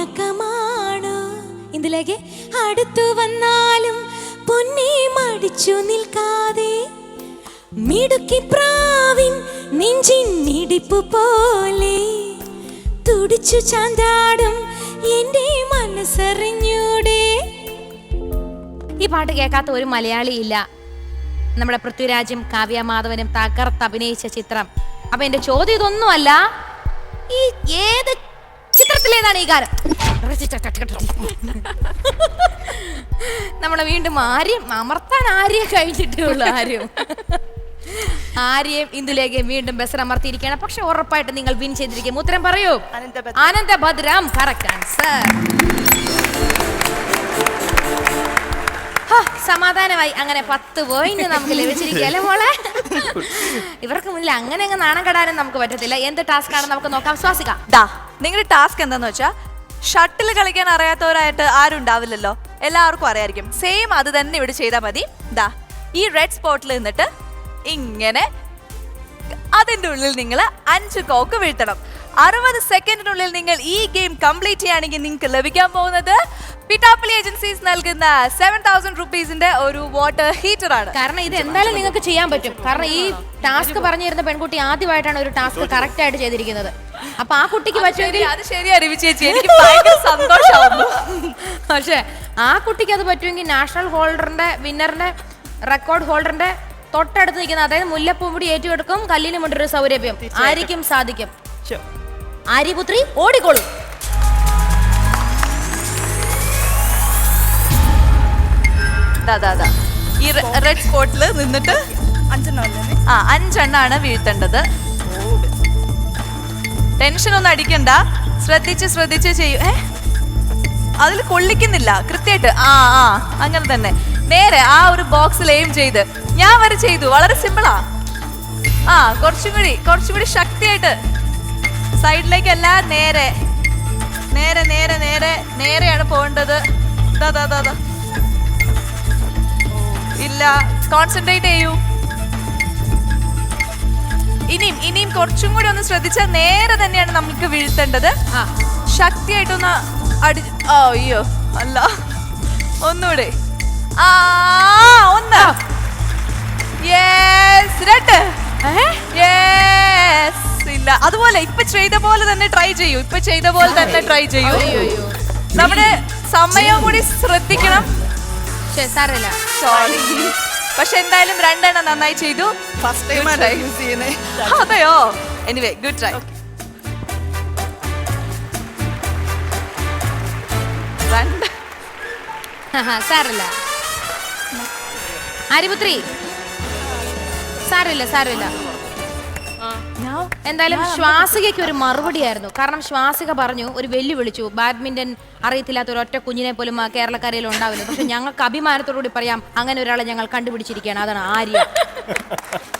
പിണക്കമാണോ ഇതിലേക്ക് അടുത്തു വന്നാലും പൊന്നി മടിച്ചു നിൽക്കാതെ മിടുക്കി പ്രാവിൻ നെഞ്ചിൻ മിടിപ്പ് പോലെ തുടിച്ചു ചാന്താടും എന്റെ മനസ്സറിഞ്ഞൂടെ. ഈ പാട്ട് കേൾക്കാത്ത ഒരു മലയാളി ഇല്ല. നമ്മുടെ പൃഥ്വിരാജും കാവ്യ മാധവനും തകർത്ത് അഭിനയിച്ച ചിത്രം. അപ്പൊ എന്റെ ചോദ്യം ഇതൊന്നുമല്ല. ഈ ഏത് ചിത്രത്തിലേതാണ് ഈ ഗാനം നമ്മളെ വീണ്ടും ആര്യം അമർത്താൻ ആര്യ കഴിഞ്ഞിട്ടേ ഉള്ളൂ ആര്യം ആര്യം ഇന്ദുലേഖയും വീണ്ടും ബസ് അമർത്തിയിരിക്കുകയാണ്. പക്ഷെ ഉറപ്പായിട്ട് നിങ്ങൾ വിൻ ചെയ്തിരിക്കും. ഉത്തരം പറയൂ. ആനന്ദഭദ്രം കറക്റ്റ് ആൻസർ സമാധാനമായി. അങ്ങനെ പത്ത് പോയിന്റ് നമുക്ക് ലഭിച്ചിരിക്കുകയല്ലേ മോളെ? ഇവർക്ക് മുന്നിൽ അങ്ങനെ അങ്ങ് നാണം കെടാനും നമുക്ക് പറ്റത്തില്ല. എന്ത് ടാസ്ക് ആണ് നമുക്ക് നോക്കാം. ശ്വാസിക ദാ നിങ്ങളുടെ ടാസ്ക് എന്താന്ന് വെച്ചാൽ ഷട്ടിൽ കളിക്കാൻ അറിയാത്തവരായിട്ട് ആരും ഉണ്ടാവില്ലല്ലോ. എല്ലാവർക്കും അറിയായിരിക്കും. സെയിം അത് തന്നെ ഇവിടെ ചെയ്താൽ മതി. ദാ ഈ റെഡ് സ്പോട്ടിൽ നിന്നിട്ട് ഇങ്ങനെ അതിന്റെ ഉള്ളിൽ നിങ്ങൾ അഞ്ച് കോക്ക് വീഴ്ത്തണം. അറുപത് സെക്കൻഡിനുള്ളിൽ നിങ്ങൾ ഈ ഗെയിം കംപ്ലീറ്റ് ചെയ്യുകയാണെങ്കിൽ നിങ്ങൾക്ക് ലഭിക്കാൻ പോകുന്നത് പിറ്റാപ്പിളി ഏജൻസീസ് നൽകുന്ന സെവൻ തൗസൻഡ് റുപ്പീസിന്റെ ഒരു വാട്ടർ ഹീറ്റർ ആണ് കാരണം ഇത് എന്തായാലും നിങ്ങൾക്ക് ചെയ്യാൻ പറ്റും. കാരണം ഈ ടാസ്ക് പറഞ്ഞു തരുന്ന പെൺകുട്ടി ആദ്യമായിട്ടാണ് ഒരു ടാസ്ക് കറക്റ്റ് ആയിട്ട് ചെയ്തിരിക്കുന്നത്. അപ്പൊ ആ കുട്ടിക്ക് പറ്റുമെങ്കിൽ അത് ശരിയാ രവി ചേച്ചി. എനിക്ക് ഭയങ്കര സന്തോഷമാവുന്നു. പക്ഷേ ആ കുട്ടിക്ക് അത് പറ്റുമെങ്കിൽ നാഷണൽ ഹോൾഡറിന്റെ വിന്നറിന്റെ റെക്കോർഡ് ഹോൾഡറിന്റെ തൊട്ടടുത്ത് നിൽക്കുന്ന അതായത് മുല്ലപ്പൂമ്പുടി ഏറ്റെടുക്കും കല്ലിന് മുണ്ടൊരു സൗരഭ്യം. ആരിക്കും സാധിക്കും. ആര്യപുത്രി ഓടിക്കോളൂ. ദാ, ദാ, ദാ. ഈ റെഡ് സ്പോട്ടിൽ നിന്നിട്ട് ആ അഞ്ചെണ്ണാണ് വീഴ്ത്തേണ്ടത്. ടെൻഷൻ ഒന്നും അടിക്കണ്ട. ശ്രദ്ധിച്ച് ശ്രദ്ധിച്ച് ചെയ്യൂ. ഏ? അതിൽ കൊള്ളിക്കുന്നില്ല. കൃത്യമായിട്ട്. ആ ആ അങ്ങനെ തന്നെ. നേരെ ആ ഒരു ബോക്സിൽ എയിം ചെയ്ത്. ഞാൻ വരെ ചെയ്തു. വളരെ സിമ്പിളാ ആ. കുറച്ചും കൂടി കുറച്ചും കൂടി ശക്തിയായിട്ട്. സൈഡിലേക്കല്ല നേരെ. നേരെ നേരെ നേരെ. നേരെയാണ് പോകേണ്ടത്. ദാ ദാ ദാ ദാ. ഇല്ല. കോൺസെൻട്രേറ്റ് ചെയ്യൂ. ഇനിയും ഇനിയും കുറച്ചും കൂടി ഒന്ന് ശ്രദ്ധിച്ചാൽ നേരെ തന്നെയാണ് നമുക്ക് വീഴ്ത്തേണ്ടത്. ശക്തിയായിട്ടൊന്ന് അടി അയ്യോ അല്ല. ഒന്നുകൂടെ ആ ഒന്ന്. യെസ് രണ്ട്. യെസ് ഇല്ല. അതുപോലെ ഇപ്പൊ ചെയ്ത പോലെ തന്നെ ട്രൈ ചെയ്യൂ. ഇപ്പൊ ചെയ്ത പോലെ തന്നെ ട്രൈ ചെയ്യൂ. നമ്മുടെ സമയം കൂടി ശ്രദ്ധിക്കണം. ശരി സാരമില്ല. സോറി പക്ഷെ എന്തായാലും രണ്ടെണ്ണം നന്നായി ചെയ്തു. ഫസ്റ്റ് ടൈം യൂസ് അതെയോ? എനിവേ ഗുഡ് ട്രൈ രണ്ട്. ആഹാ, സാരമില്ല. ആര്യപുത്രി സാരമില്ല. എന്തായാലും ശ്വാസികയ്ക്ക് ഒരു മറുപടി ആയിരുന്നു കാരണം ശ്വാസിക പറഞ്ഞു ഒരു വെല്ലുവിളിച്ചു. ബാഡ്മിന്റൺ അറിയത്തില്ലാത്ത ഒരു ഒറ്റ കുഞ്ഞിനെ പോലും കേരളക്കരയിൽ ഉണ്ടാവില്ല. പക്ഷെ ഞങ്ങൾക്ക് അഭിമാനത്തോടുകൂടി പറയാം അങ്ങനെ ഒരാളെ ഞങ്ങൾ കണ്ടുപിടിച്ചിരിക്കുകയാണ്. അതാണ് ആര്യ.